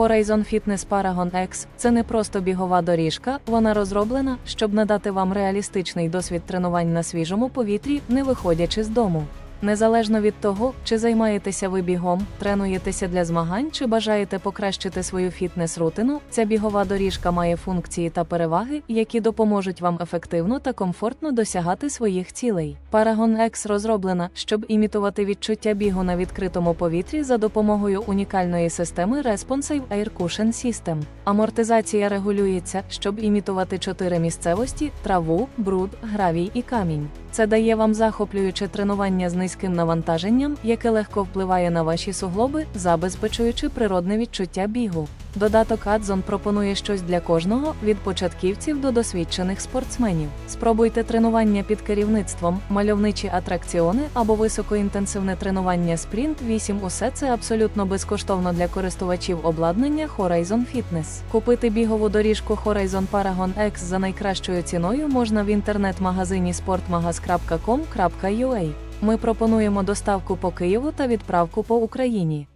Horizon Fitness Paragon X – це не просто бігова доріжка, вона розроблена, щоб надати вам реалістичний досвід тренувань на свіжому повітрі, не виходячи з дому. Незалежно від того, чи займаєтеся ви бігом, тренуєтеся для змагань чи бажаєте покращити свою фітнес-рутину, ця бігова доріжка має функції та переваги, які допоможуть вам ефективно та комфортно досягати своїх цілей. Paragon X розроблена, щоб імітувати відчуття бігу на відкритому повітрі за допомогою унікальної системи Responsive Air Cushion System. Амортизація регулюється, щоб імітувати чотири місцевості: траву, бруд, гравій і камінь. Це дає вам захоплююче тренування з низьким навантаженням, яке легко впливає на ваші суглоби, забезпечуючи природне відчуття бігу. Додаток Adson пропонує щось для кожного від початківців до досвідчених спортсменів. Спробуйте тренування під керівництвом, мальовничі атракціони або високоінтенсивне тренування Sprint 8 Усе це абсолютно безкоштовно для користувачів обладнання Horizon Fitness. Купити бігову доріжку Horizon Paragon X за найкращою ціною можна в інтернет-магазині sportmagaz.com.ua. Ми пропонуємо доставку по Києву та відправку по Україні.